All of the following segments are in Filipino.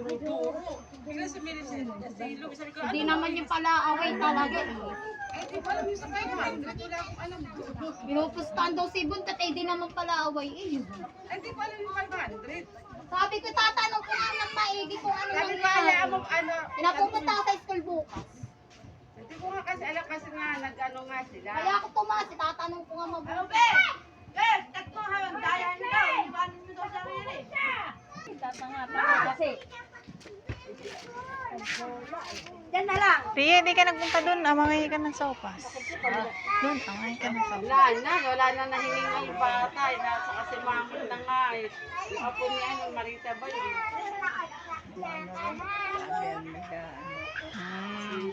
Kaya si Mary si si Lu, sabi ko, Hindi naman yung pala away talaga. eh. ay, di pa alam yung sa kayo, man. Wala akong alam. Pinupustahan daw si Buntat, eh di naman pala away. Eh, yun. Ay, di pa alam yung 500. Sabi ko, tatanong ko nga ng maigi kung ano Sabi ko, alam mo, ano, Pinapupunta ako sa school bukas. Hindi ko nga kasi alam kasi nga nag-ano nga sila. Kaya ako tumaas, eh, tatanong ko nga mabuti. Ria, hindi ka nagpunta doon. Amangayi ka ng sopas. Doon, amangayi ka ng sopas. Wala na, wala na nahingi nga yung bata. eh, Nasa kasi mamon na nga eh. Yung apo ni ano, Marita ba yun? Hmm.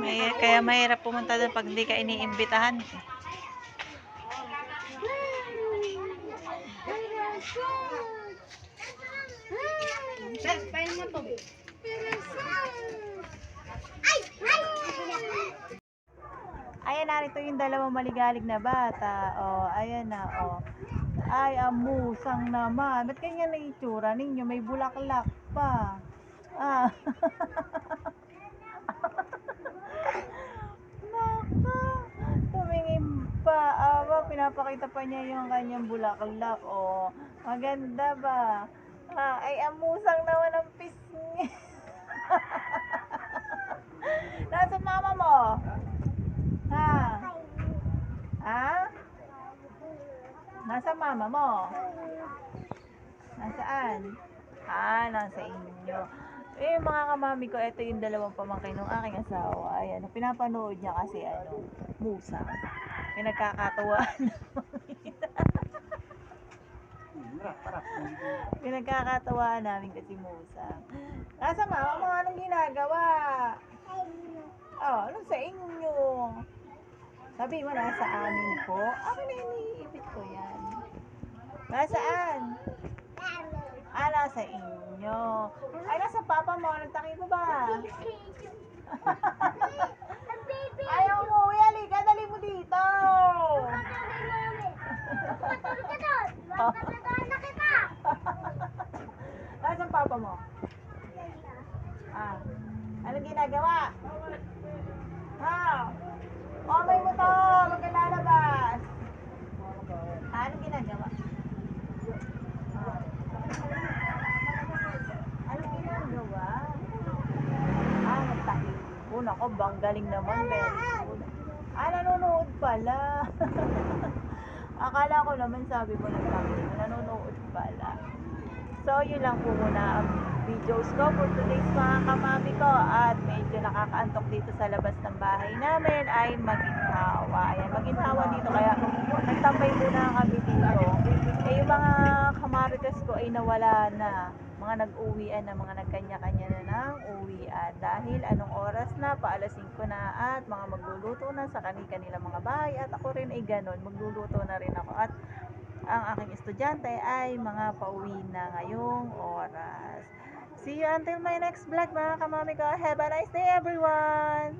May, kaya mahirap pumunta doon pag hindi ka iniimbitahan. Sir, pahin mo to. Ayan, narito yung dalawang maligalig na bata. O, ayan na, o. Ay, amusang naman. Ba't ganyan na itsura ninyo? May bulaklak pa. Ah. pa niya yung kanyang bulaklak. O, maganda ba? Ah, ay, amusang naman ang pisngi. Nasa mama mo? Ha? Ha? Nasa mama mo? Nasaan? Ah, nasa inyo. Eh, mga kamami ko, ito yung dalawang pamangkin ng aking asawa. Ayan, pinapanood niya kasi, ano, musa. Pinagkakatuwaan Pinagkakatuwaan namin kasi musa. Nasa mama mo, anong ginagawa? Oh, ano sa inyo? Sabi mo, nasa amin po. Ako na iniipit ko yan. Nasaan? Ah, nasa inyo. Ay, nasa papa mo. Nagtaki mo ba? Ayaw mo, uwi. Halika, dali mo dito. Nasaan papa mo? Ah, anong ginagawa? Ha? Okay mo to, huwag ka lalabas. Ah, anong ginagawa? Anong ginagawa? Ah, nagtahi. Oh, nako, bang galing naman, very good. Ah, nanonood pala. Akala ko naman sabi mo nagtahi. Nanonood pala. So, yun lang po muna ang videos ko for today's mga kamami ko. At medyo nakakaantok dito sa labas ng bahay namin ay maginhawa. Ayan, maginhawa dito. Kaya nagtambay muna kami dito. Eh, yung mga kamarites ko ay nawala na. Mga nag-uwian na, mga nagkanya-kanya na ng uwian. Dahil anong oras na, paalas 5 na at mga magluluto na sa kani-kanila mga bahay. At ako rin ay ganun, magluluto na rin ako. At ang aking estudyante ay mga pauwi na ngayong oras. See you until my next vlog mga kamami ko. Have a nice day everyone!